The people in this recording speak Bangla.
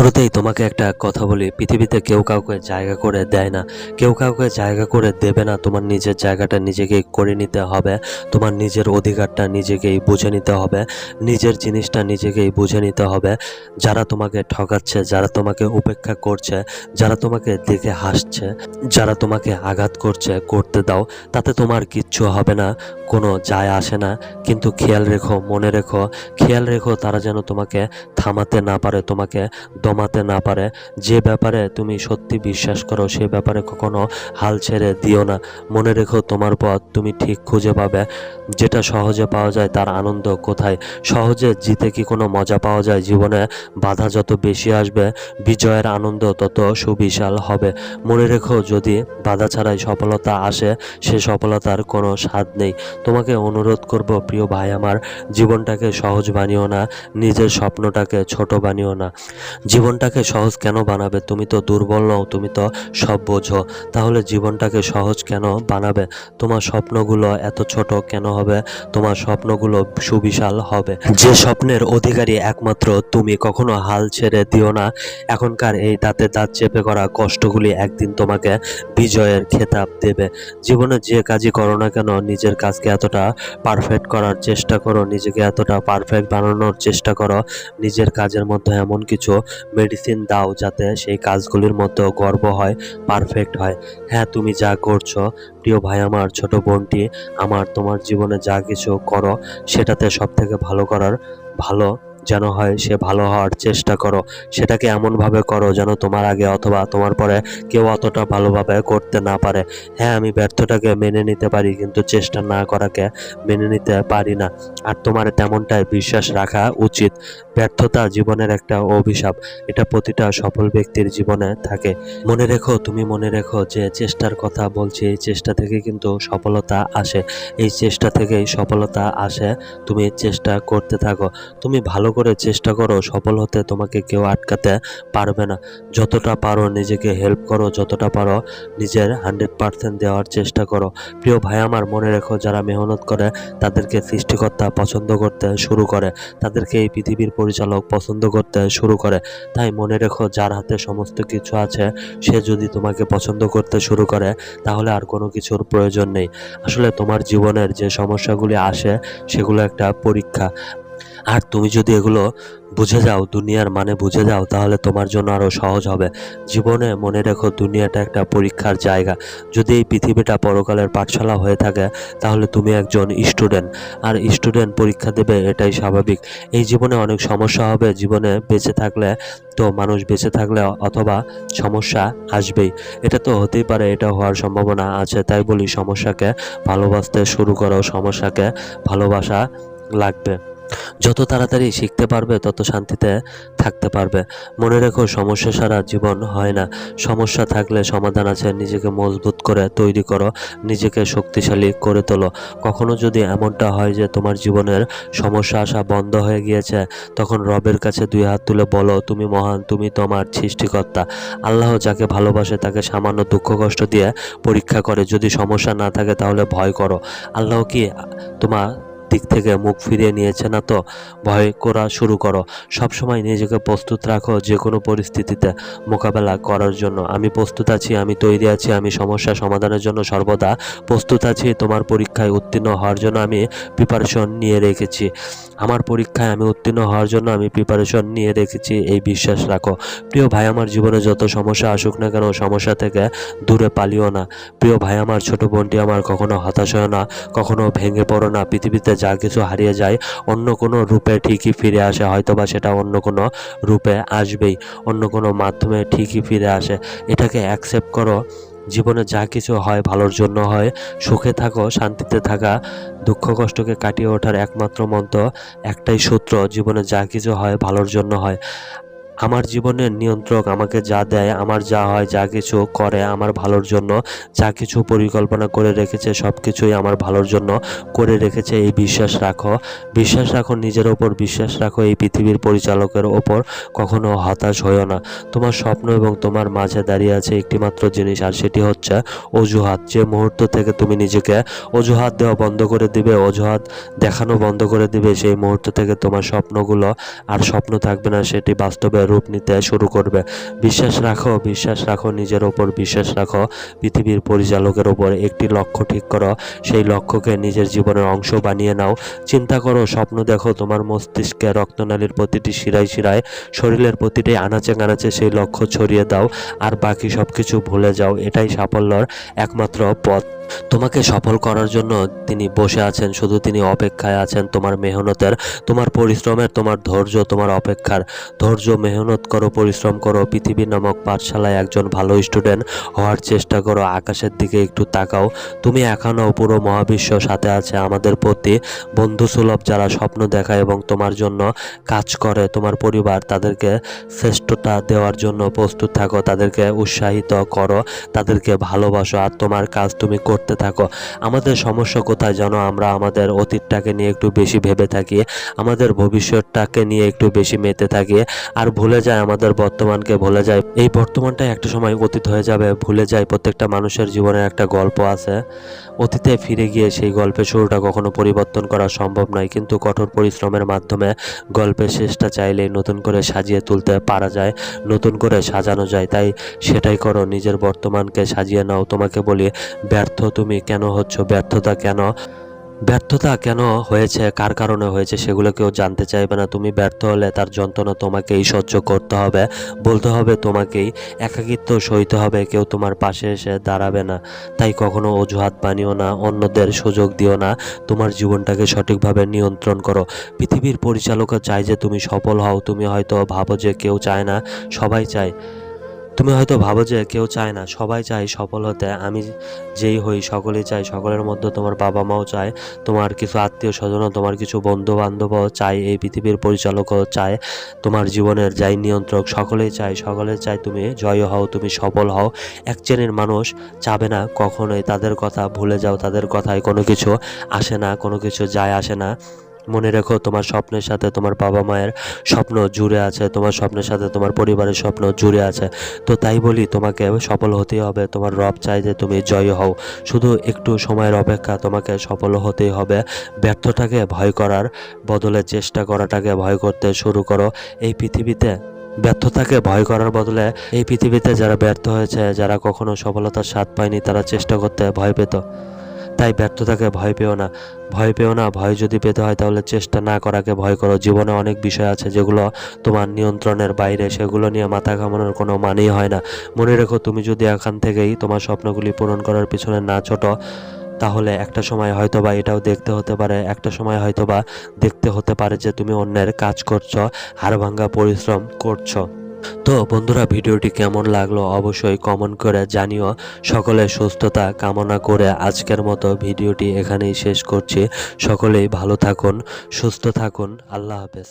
শুরুতেই তোমাকে একটা কথা বলি, পৃথিবীতে কেউ কাউকে জায়গা করে দেয় না, কেউ কাউকে জায়গা করে দেবে না, তোমার নিজের জায়গাটা নিজেকেই করে নিতে হবে, তোমার নিজের অধিকারটা নিজেকেই বুঝে নিতে হবে, নিজের জিনিসটা নিজেকেই বুঝে নিতে হবে, যারা তোমাকে ঠকাচ্ছে, যারা তোমাকে উপেক্ষা করছে, যারা তোমাকে দেখে হাসছে, যারা তোমাকে আঘাত করছে, করতে দাও, তাতে তোমার কিচ্ছু হবে না, কোনো যায় আসে না, কিন্তু খেয়াল রেখো, মনে রেখো, খেয়াল রেখো তারা যেন তোমাকে থামাতে না পারে, তোমাকে দমাতে না পারে, যে ব্যাপারে তুমি সত্যি বিশ্বাস করো সে ব্যাপারে কখনো হাল ছেড়ে দিও না। মনে রেখো তোমার পথ তুমি ঠিক খুঁজে পাবে, যেটা সহজে পাওয়া যায় তার আনন্দ কোথায়? সহজে জিতে কি কোনো মজা পাওয়া যায়? জীবনে বাধা যত বেশি আসবে, বিজয়ের আনন্দ তত সুবিশাল হবে। মনে রেখো যদি বাধা ছাড়াই সফলতা আসে, সে সফলতার কোনো স্বাদ নেই। তোমাকে অনুরোধ করব, প্রিয় ভাই আমার, জীবনটাকে সহজ বানিও না, নিজের স্বপ্নটাকে ছোট বানিও না। জীবনটাকে সহজ কেন বানাবে? তুমি তো দুর্বল নও, তুমি তো সব বোঝো। তাহলে জীবনটাকে সহজ কেন বানাবে? তোমার স্বপ্নগুলো এত ছোট কেন হবে? তোমার স্বপ্নগুলো সুবিশাল হবে। যে স্বপ্নের অধিকারী একমাত্র তুমি কখনো হাল ছেড়ে দিও না। এখনকার এই দাঁতে দাঁত চেপে করা কষ্টগুলি একদিন তোমাকে বিজয়ের খেতাব দেবে। জীবনে যে কাজই করো না কেন, নিজের কাজকে এতটা পারফেক্ট করার চেষ্টা করো, নিজেকে এতটা পারফেক্ট বানানোর চেষ্টা করো, নিজের কাজের মধ্যে এমন কিছু মেডিসিন দাও যাতে সেই কাজগুলির মধ্যে গর্ব হয় পারফেক্ট হয়। হ্যাঁ তুমি যা করছ, প্রিয় ভাই আমার, ছোট বোনটি, আমার, তোমার জীবনে যা কিছু করো, সেটাতে সব থেকে ভালো করার, ভালো যেন হয় সে ভালো হওয়ার চেষ্টা করো, সেটাকে এমনভাবে করো যেন তোমার আগে অথবা তোমার পরে কেউ অতটা ভালোভাবে করতে না পারে। হ্যাঁ আমি ব্যর্থটাকে মেনে নিতে পারি কিন্তু চেষ্টা না করাকে মেনে নিতে পারি না। আর তোমার তেমনটাই বিশ্বাস রাখা উচিত। ব্যর্থতা জীবনের একটা অভিশাপ। এটা প্রতিটা সফল ব্যক্তির জীবনে থাকে। মনে রেখো, তুমি মনে রেখো যে চেষ্টার কথা বলছি, এই চেষ্টা থেকে কিন্তু সফলতা আসে। এই চেষ্টা থেকেই সফলতা আসে। তুমি চেষ্টা করতে থাকো। তুমি ভালো করে চেষ্টা করো, সফল হতে তোমাকে কেউ আটকাতে পারবে না। যতটা পারো নিজেকে হেল্প করো, যতটা পারো নিজের হান্ড্রেড পার্সেন্ট দেওয়ার চেষ্টা করো। প্রিয় ভাই আমার, মনে রেখো যারা মেহনত করে, তাদেরকে সৃষ্টিকর্তা পছন্দ করতে শুরু করে। তাদেরকে এই পৃথিবীর পরিচালক পছন্দ করতে শুরু করে। তাই মনে রেখো, যার হাতে সমস্ত কিছু আছে, সে যদি তোমাকে পছন্দ করতে শুরু করে, তাহলে আর কোনো কিছুর প্রয়োজন নেই। আসলে তোমার জীবনের যে সমস্যাগুলি আসে, সেগুলো একটা পরীক্ষা। আর তুমি যদি এগুলো বুঝে যাও, দুনিয়ার মানে বুঝে যাও, তাহলে তোমার জন্য আরও সহজ হবে। জীবনে মনে রেখো, দুনিয়াটা একটা পরীক্ষার জায়গা। যদি এই পৃথিবীটা পরকালের পাঠশালা হয়ে থাকে, তাহলে তুমি একজন স্টুডেন্ট। আর স্টুডেন্ট পরীক্ষা দেবে, এটাই স্বাভাবিক। এই জীবনে অনেক সমস্যা হবে। জীবনে বেঁচে থাকলে তো মানুষ বেঁচে থাকলে অথবা সমস্যা আসবেই। এটা তো হতেই পারে, এটা হওয়ার সম্ভাবনা আছে। তাই বলি, সমস্যাকে ভালোবাসতে শুরু করো। সমস্যাকে ভালোবাসা লাগবে। যত তাড়াতাড়ি শিখতে পারবে, তত শান্তিতে থাকতে পারবে। মনে রেখো, সমস্যা সারা জীবন হয় না। সমস্যা থাকলে সমাধান আছে। নিজেকে মজবুত করে তৈরি করো। নিজেকে শক্তিশালী করে তোলো। কখনো যদি এমনটা হয় যে তোমার জীবনের সমস্যা আসা বন্ধ হয়ে গিয়েছে, তখন রবের কাছে দুই হাত তুলে বলো, তুমি মহান, তুমি তোমার সৃষ্টিকর্তা। আল্লাহ যাকে ভালোবাসে, তাকে সামান্য দুঃখ কষ্ট দিয়ে পরীক্ষা করে। যদি সমস্যা না থাকে, তাহলে ভয় করো। আল্লাহ কি তোমার দিক থেকে মুখ ফিরিয়ে নিয়েছে না তো? ভয় করা শুরু করো। সবসময় নিজেকে প্রস্তুত রাখো যে কোনো পরিস্থিতিতে মোকাবেলা করার জন্য। আমি প্রস্তুত আছি, আমি তৈরি আছি, আমি সমস্যা সমাধানের জন্য সর্বদা প্রস্তুত আছি। তোমার পরীক্ষায় উত্তীর্ণ হওয়ার জন্য আমি প্রিপারেশন নিয়ে রেখেছি। আমার পরীক্ষায় আমি উত্তীর্ণ হওয়ার জন্য আমি প্রিপারেশন নিয়ে রেখেছি, এই বিশ্বাস রাখো। প্রিয় ভাই, আমার জীবনে যত সমস্যা আসুক না কেন, সমস্যা থেকে দূরে পালিও না। প্রিয় ভাই, আমার ছোট বোনটি আমার কখনো হতাশ হয় না, কখনো ভেঙে পড়ো না। পৃথিবীতে যা কিছু হারিয়ে যায়, অন্য কোনো রূপে ঠিকই ফিরে আসে, হয়তোবা সেটা অন্য কোনো রূপে আসবেই, অন্য কোনো মাধ্যমে ঠিকই ফিরে আসে। এটাকে অ্যাকসেপ্ট করো, জীবনে যা কিছু হয় ভালোর জন্য হয়, সুখে থাকো, শান্তিতে থাকা, দুঃখ কষ্টকে কাটিয়ে ওঠার একমাত্র মন্ত্র একটাই সূত্র, জীবনে যা কিছু হয় ভালোর জন্য হয়। আমার জীবনের নিয়ন্ত্রক আমাকে যা দেয়, আমার যা হয়, যা কিছু করে আমার ভালোর জন্য, যা কিছু পরিকল্পনা করে রেখেছে সব কিছুই আমার ভালোর জন্য করে রেখেছে, এই বিশ্বাস রাখো। বিশ্বাস রাখো, নিজের ওপর বিশ্বাস রাখো, এই পৃথিবীর পরিচালকের ওপর কখনো হতাশ হইও না। তোমার স্বপ্ন এবং তোমার মাঝে দাঁড়িয়ে আছে একটিমাত্র জিনিস, আর সেটি হচ্ছে অজুহাত। যে মুহূর্ত থেকে তুমি নিজেকে অজুহাত দেওয়া বন্ধ করে দিবে, অজুহাত দেখানো বন্ধ করে দিবে, সেই মুহূর্ত থেকে তোমার স্বপ্নগুলো আর স্বপ্ন থাকবে না, সেটি বাস্তবে রূপ নিতে শুরু করবে। বিশ্বাস রাখো বিশ্বাস রাখো, নিজের ওপর বিশ্বাস রাখো। পৃথিবীর পরিচালকের ওপর একটি লক্ষ্য ঠিক করো। সেই লক্ষ্যকে নিজের জীবনের অংশ বানিয়ে নাও। চিন্তা করো, স্বপ্ন দেখো, তোমার মস্তিষ্কে রক্তনালীর প্রতিটি শিরায় শিরায়, শরীরের প্রতিটি আনাচে কানাচে সেই লক্ষ্য ছড়িয়ে দাও। আর বাকি সব কিছু ভুলে যাও, এটাই সাফল্যর একমাত্র পথ। তোমাকে সফল করার জন্য তিনি বসে আছেন, শুধু তিনি অপেক্ষায় আছেন। তোমার মেহনতের, তোমার পরিশ্রমের, তোমার ধৈর্য, তোমার অপেক্ষার। ধৈর্য, মেহনত করো, পরিশ্রম করো। পৃথিবী নামক পাঠশালায় একজন ভালো স্টুডেন্ট হওয়ার চেষ্টা করো। আকাশের দিকে একটু তাকাও। তুমি এখনও পুরো মহাবিশ্ব সাথে আছে। আমাদের প্রতি বন্ধুসুলভ যারা স্বপ্ন দেখায় এবং তোমার জন্য কাজ করে, তোমার পরিবার তাদেরকে শ্রেষ্ঠতা দেওয়ার জন্য প্রস্তুত থাকো। তাদেরকে উৎসাহিত করো। তাদেরকে ভালোবাসো। আর তোমার কাজ তুমি করতে থাকো। আমাদের সমস্যা কোথায় জানো? আমরা আমাদের অতীতটাকে নিয়ে একটু বেশি ভেবে থাকি, আমাদের ভবিষ্যৎটাকে নিয়ে একটু বেশি মেতে থাকি, আর ভুলে যায়, আমাদের বর্তমানকে ভুলে যায়। এই বর্তমানটা একটা সময় অতীত হয়ে যাবে, ভুলে যায়। প্রত্যেকটা মানুষের জীবনে একটা গল্প আছে। অতীতে ফিরে গিয়ে সেই গল্পের শুরুটা কখনো পরিবর্তন করা সম্ভব নয়, কিন্তু কঠোর পরিশ্রমের মাধ্যমে গল্পের শেষটা চাইলেই নতুন করে সাজিয়ে তুলতে পারা যায়, নতুন করে সাজানো যায়। তাই সেটাই করো, নিজের বর্তমানকে সাজিয়ে নাও। তোমাকে বলি, ব্যর্থ তুমি কেন হচ্ছ? ব্যর্থতা কেন? ব্যর্থতা কেন হয়েছে? কার কারণে হয়েছে? সেগুলো কেউ জানতে চাইবে না। তুমি ব্যর্থ হলে তার যন্ত্রণা তোমাকেই সহ্য করতে হবে, বলতে হবে তোমাকেই। একাকিত্ব সইতে হবে, কেউ তোমার পাশে এসে দাঁড়াবে না। তাই কখনো অজুহাত বানিও না, অন্যদের সুযোগ দিও না। তোমার জীবনটাকে সঠিকভাবে নিয়ন্ত্রণ করো। পৃথিবীর পরিচালকও চায় যে তুমি সফল হও। তুমি হয়তো ভাবো যে কেউ চায় না, সবাই চায়। তুমি হয়তো ভাবো যে কেউ চায় না, সবাই চায় সফল হতে আমি যেই হই, সকলেই চায়, সকলের মধ্যে তোমার বাবা মাও চায়, তোমার কিছু আত্মীয় স্বজনও তোমার কিছু বন্ধু বান্ধবও চায়, এই পৃথিবীর পরিচালকও চায়, তোমার জীবনের যাই নিয়ন্ত্রক, সকলেই চায় সকলে চায় তুমি জয় হও, তুমি সফল হও। এক শ্রেণির মানুষ চাবে না কখনোই, তাদের কথা ভুলে যাও, তাদের কথায় কোনো কিছু আসে না, কোনো কিছু যায় আসে না। মনে রেখো, তোমার স্বপ্নের সাথে তোমার বাবা মায়ের স্বপ্ন জুড়ে আছে, তোমার স্বপ্নের সাথে তোমার পরিবারের স্বপ্ন জুড়ে আছে। তো তাই বলি, তোমাকে সফল হতেই হবে, তোমার রব চাই যে তুমি জয় হও। শুধু একটু সময়ের অপেক্ষা, তোমাকে সফল হতেই হবে। ব্যর্থটাকে ভয় করার বদলে চেষ্টা করাটাকে ভয় করতে শুরু করো। এই পৃথিবীতে ব্যর্থতাকে ভয় করার বদলে এই পৃথিবীতে যারা ব্যর্থ হয়েছে, যারা কখনো সফলতার স্বাদ পায়নি, তারা চেষ্টা করতে ভয় পেত। তাই ব্যর্থতাকে ভয় পেও না। ভয় পেও না, ভয় যদি পেতে হয় তাহলে চেষ্টা না করাকে ভয় করো। জীবনে অনেক বিষয় আছে যেগুলো তোমার নিয়ন্ত্রণের বাইরে, সেগুলো নিয়ে মাথা ঘামানোর কোনো মানেই হয় না। মনে রেখো, তুমি যদি এখান থেকেই তোমার স্বপ্নগুলি পূরণ করার পিছনে না ছোটো, তাহলে একটা সময় হয়তো বা এটাও দেখতে হতে পারে, একটা সময় হয়তো বা দেখতে হতে পারে যে তুমি অন্যের কাজ করছ, হাড়ভাঙ্গা পরিশ্রম করছ। তো বন্ধুরা, ভিডিওটি কেমন লাগল অবশ্যই কমেন্ট করে জানিও। সকলের সুস্থতা কামনা করে আজকের মতো ভিডিওটি এখানেই শেষ করছি। সকলেই ভালো থাকুন, সুস্থ থাকুন। আল্লাহ হাফেজ।